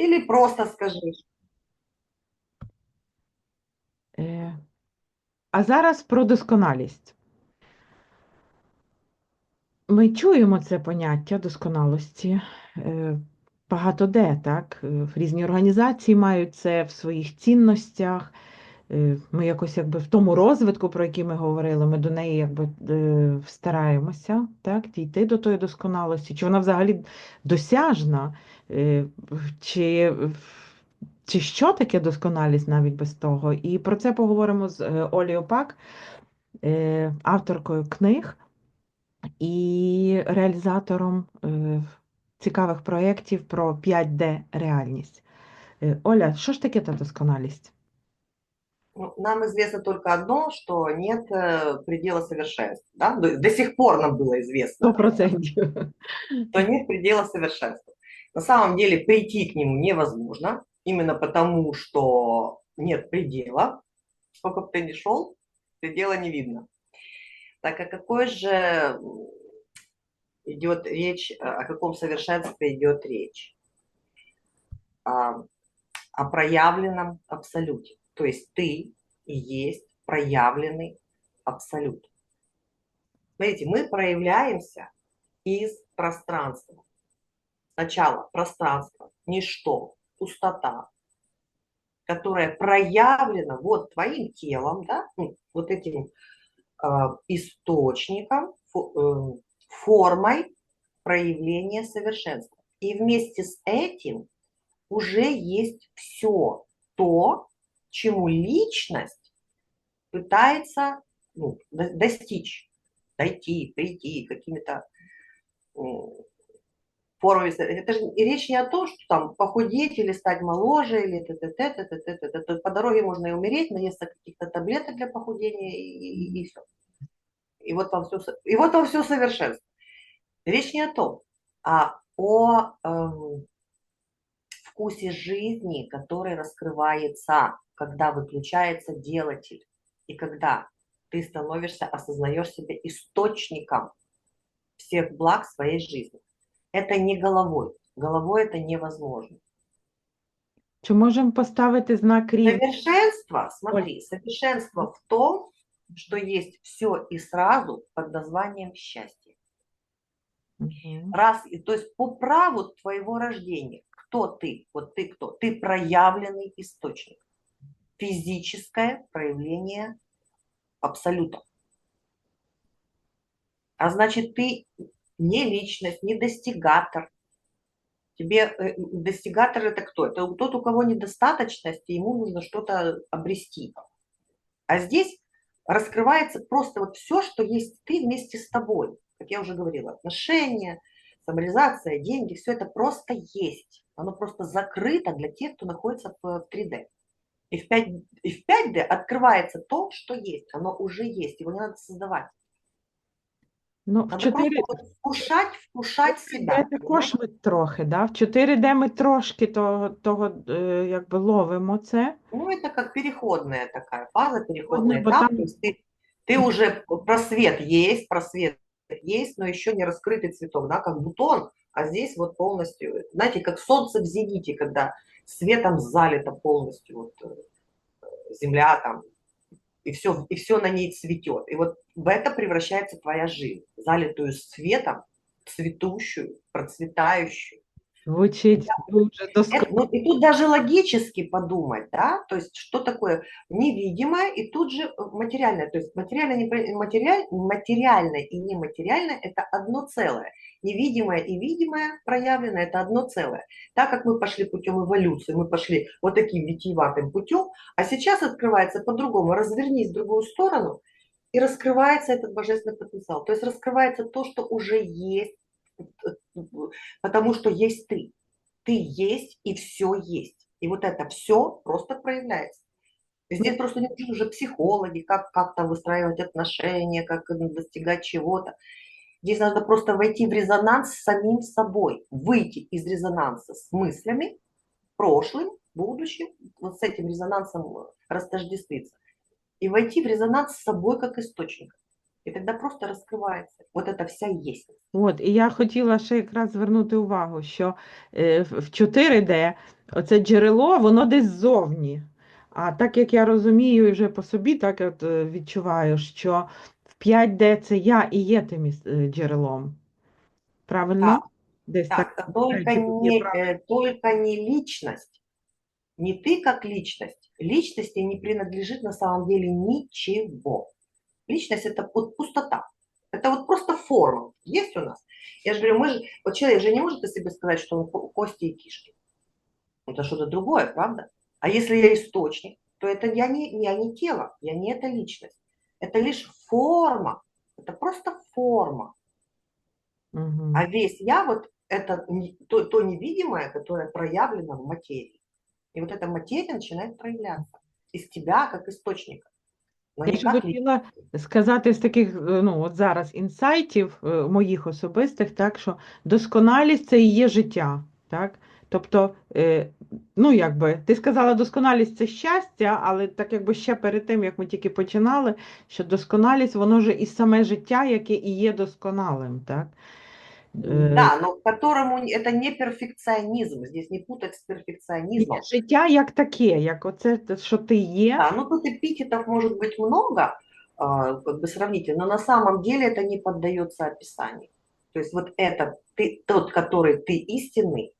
Или просто скажи. Е, А зараз про досконалість. Ми чуємо це поняття досконалості е, багато де, так? Е, різні організації мають це в своїх цінностях. Е, Ми якось якби в тому розвитку, про який ми говорили, ми до неї якби е, стараємося так, дійти до тої досконалості. Чи вона взагалі досяжна? Е, Чи, чи що таке досконалість навіть без того? І про це поговоримо з е, Олею Пак, е, авторкою книг і реалізатором цікавих проєктів про 5D реальність. Оля, що ж таке та досконалість? Ну, Нам известно только одно, что нет предела совершенства. Да? До, до сих пор нам было известно, Сто процентів. что нет предела совершенства. На самом деле прийти к нему невозможно, именно потому что нет предела. Сколько бы ты ни шел, предела не видно. Так а какой же идет речь, э, о каком совершенстве идет речь? А, о проявленном абсолюте. То есть ты и есть проявленный абсолют. Смотрите, мы проявляемся из пространства. Сначала пространство, ничто, пустота, которая проявлена вот твоим телом, да, ну, вот этим э, источником, фо- э, формой проявления совершенства. И вместе с этим уже есть все то, чему личность пытается ну, до- достичь, дойти, прийти какими-то формами. Это же и речь не о том, что там похудеть или стать моложе, или т т т т т т т т По дороге можно и умереть, наесться каких-то таблеток для похудения, и, все. И вот вам все, и вот вам все совершенство. Речь не о том, а о эм, вкусе жизни, который раскрывается, когда выключается делатель, и когда ты становишься, осознаешь себя источником всех благ своей жизни. Это не головой. Головой это невозможно. Чи можемо поставити знак рівня? Совершенство, смотри, совершенство в том, что есть все и сразу под названием счастье. Раз, и, то есть по праву твоего рождения, кто ты, вот ты кто? Ты проявленный источник. Физическое проявление абсолюта. А значит, ты не личность, не достигатор. Тебе э, достигатор это кто? Это тот, у кого недостаточность, и ему нужно что-то обрести. А здесь раскрывается просто вот все, что есть ты вместе с тобой. Как я уже говорила, отношения, самореализация, деньги, все это просто есть. Оно просто закрыто для тех, кто находится в 3D. И в, 5, и в 5D открывается то, что есть. Оно уже есть, его не надо создавать. Ну, в Надо 4 просто вот вкушать, вкушать себя. d також ми трохи, да? в 4D ми трошки того, того е, якби ловимо це. Ну, это как переходная такая фаза, переходный этап. там- То есть ты, ты уже просвет есть, просвет есть, но еще не раскрытый цветок, да, как бутон, а здесь вот полностью, знаете, как солнце в зените, когда светом залито полностью вот, э, земля там, и все, и все на ней цветет. И вот в это превращается твоя жизнь, залитую светом, цветущую, процветающую. Звучить дуже Это, досконало. ну, и тут даже логически подумать, да, то есть что такое невидимое и тут же э, материальное. То есть материальное, непро- материаль, материальное и нематериальное – это одно целое. Невидимое и видимое проявленное – это одно целое. Так как мы пошли путем эволюции, мы пошли вот таким витиеватым путем, а сейчас открывается по-другому. Развернись в другую сторону, и раскрывается этот божественный потенциал. То есть раскрывается то, что уже есть, потому что есть ты ты есть и все есть. И вот это все просто проявляется. Здесь просто не уже психологи, как, как там выстраивать отношения, как достигать чего-то. Здесь надо просто войти в резонанс с самим собой, выйти из резонанса с мыслями, прошлым, будущим, вот с этим резонансом э, растождествиться, и войти в резонанс с собой как источник. И тогда просто раскрывается вот эта вся есть. От, і я хотіла ще якраз звернути увагу, що е, в в 4D оце джерело, воно десь ззовні. А так як я розумію і вже по собі, так от е, відчуваю, що в 5D це я і є тим іс- е, джерелом. Правильно? Так, Десь Так, так. только знаете, тут я не, прав- э, только не личность, не ты как личность. Личности не принадлежит на самом деле ничего. Личность это вот пустота. Это вот просто форма. Есть у нас. Я же говорю, мы же, вот человек же не может о себе сказать, что он ко- кости и кишки. Это что-то другое, правда? А если я источник, то это я не, я не тело, я не эта личность. Это лишь форма. Это просто форма. Мгм. А весь я вот это то, то невидимое, которое проявлено в материи. И вот эта материя начинает проявляться из тебя как источника. Я ще хотіла сказати з таких, е, ну, от зараз інсайтів е, моїх особистих, так, що досконалість це і є життя, так? Тобто, е, ну, якби, ти сказала, досконалість це щастя, але так якби ще перед тим, як ми тільки починали, що досконалість, воно ж і саме життя, яке і є досконалим, так? Е, Да, но которому это не перфекционизм. Здесь не путать с перфекционизмом. ні, життя як таке, як оце, що ти є, Да, ну тут эпитетов может быть много, а, как бы сравнительно, но на самом деле это не поддается описанию. То есть вот это ты, тот, который ты истинный,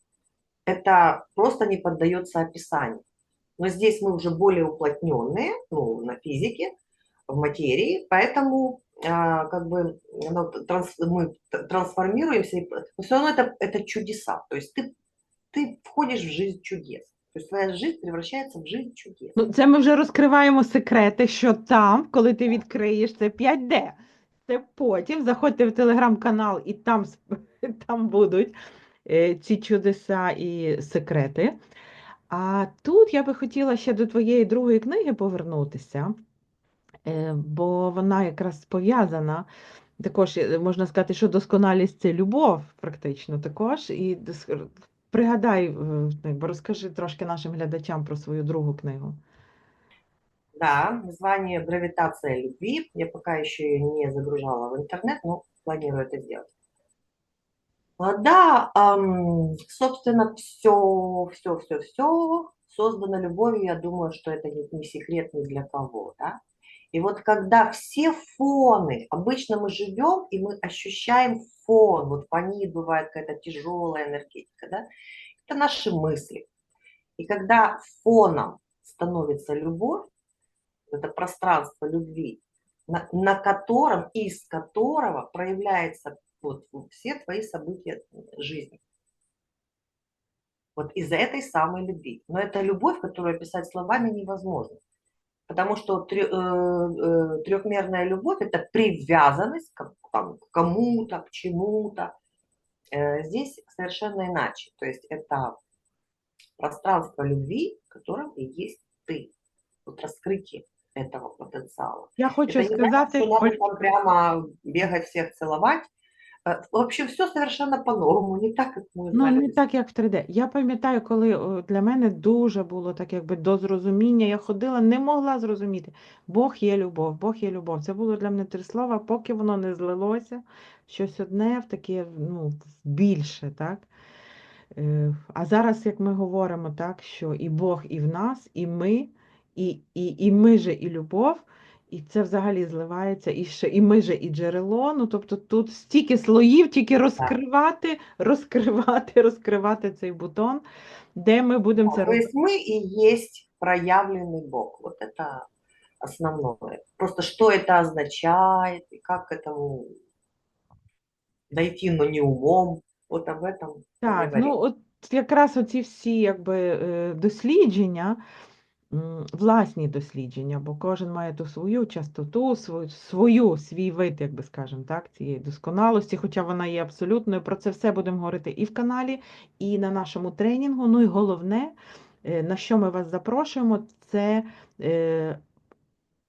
это просто не поддается описанию. Но здесь мы уже более уплотненные, ну, на физике, в материи, поэтому как бы ну, транс- мы т- трансформируемся, и все равно это, это чудеса. То есть ты, ты входишь в жизнь чудес. То есть твоя жизнь превращается в жизнь чудес. Ну, це ми вже розкриваємо секрети, що там, коли ти відкриєш, це 5D. Це потім заходьте в телеграм-канал, і там, сп- там будуть е, ці чудеса і секрети. А тут я би хотіла ще до твоєї другої книги повернутися, е, бо вона якраз пов'язана. Також е, можна сказати, що досконалість це любов, практично також. І пригадай, е, якби розкажи трошки нашим глядачам про свою другу книгу. Да, название «Гравитация любви». Я пока еще ее не загружала в интернет, но планирую это сделать. Да, собственно, все, все, все, все создано любовью. Я думаю, что это не секрет ни для кого, да. И вот когда все фоны, обычно мы живем и мы ощущаем фон, вот фонит бывает какая-то тяжелая энергетика, да, это наши мысли. И когда фоном становится любовь, это пространство любви, на, на котором, из которого проявляются вот все твои события жизни. Вот из-за этой самой любви. Но это любовь, которую описать словами невозможно. Потому что трё- э, э, трехмерная любовь – это привязанность к, там, к кому-то, к чему-то. Э, Здесь совершенно иначе. То есть это пространство любви, в котором и есть ты. Вот раскрытие этого потенциала. Я хочу Это не сказати, значит, что Оль, надо там прямо бегать всех целовать. Э, Вообще все совершенно по-новому, не так, как мы ну не так, як в 3D. Я пам'ятаю, коли о, для мене дуже було так, якби до зрозуміння. Я ходила, не могла зрозуміти. Бог є любов, Бог є любов. Це було для мене три слова, поки воно не злилося щось одне, в таке, ну, в більше, так? Е, А зараз, як ми говоримо, так, що і Бог, і в нас, і ми, і, і, і ми же, і любов, і це взагалі зливається, і ще і ми же, і джерело. Ну, тобто тут стільки слоїв, тільки розкривати, розкривати, розкривати цей бутон, де ми будемо це То робити. есть мы и есть проявленный Бог. Вот это основное. Просто что это означает и как к этому дойти, но не умом. Вот об этом Так, поговорим. ну от якраз оці всі якби, е, дослідження, м, власні дослідження, бо кожен має ту свою частоту, свою, свою свій вид, як би скажемо, так, цієї досконалості, хоча вона є абсолютною. Про це все будемо говорити і в каналі, і на нашому тренінгу. Ну і головне, е, на що ми вас запрошуємо, це е,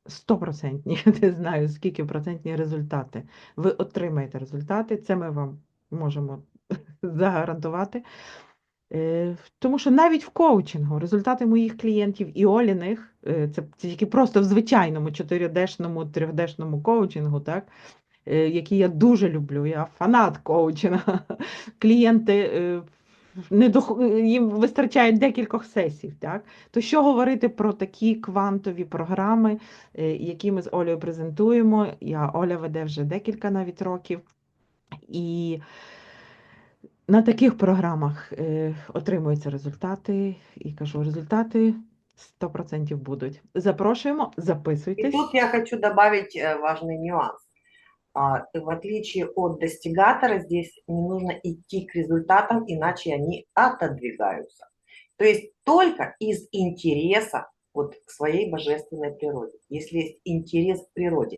стопроцентні, не знаю, скільки процентні результати. Ви отримаєте результати, це ми вам можемо загарантувати. Е, Тому що навіть в коучингу результати моїх клієнтів і Оліних, е, це тільки просто в звичайному 4D-шному, 3D-шному коучингу, так, е, який я дуже люблю, я фанат коучинга. Клієнти не дох... їм вистачає декількох сесій, так? То що говорити про такі квантові програми, які ми з Олею презентуємо? Я Оля веде вже декілька навіть років. І на таких програмах е, отримуються результати, і кажу, результати 100% будуть. Запрошуємо, И записуйтесь. тут я хочу добавить важный нюанс. А, В отличие от достигатора, здесь не нужно идти к результатам, иначе они отодвигаются. То есть только из интереса вот к своей божественной природе, если есть интерес к природе.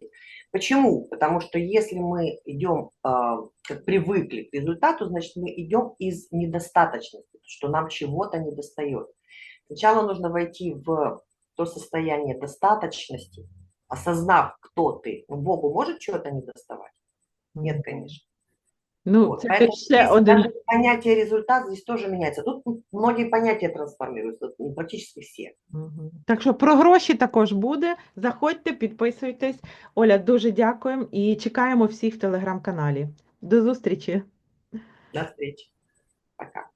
Почему? Потому что если мы идем, а, как привыкли к результату, значит мы идем из недостаточности, что нам чего-то недостает. Сначала нужно войти в то состояние достаточности, осознав, кто ты. Ну, Богу может чего-то не доставать? Нет, конечно. Ну, Вот, це поэтому ще здесь один. даже понятие результат здесь тоже меняется. Тут многі многие понятия трансформируются, ну, практически все. Мгм. Так що про гроші також буде. Заходьте, підписуйтесь. Оля, дуже дякуємо і чекаємо всіх в телеграм-каналі. До зустрічі! До встречи. Пока.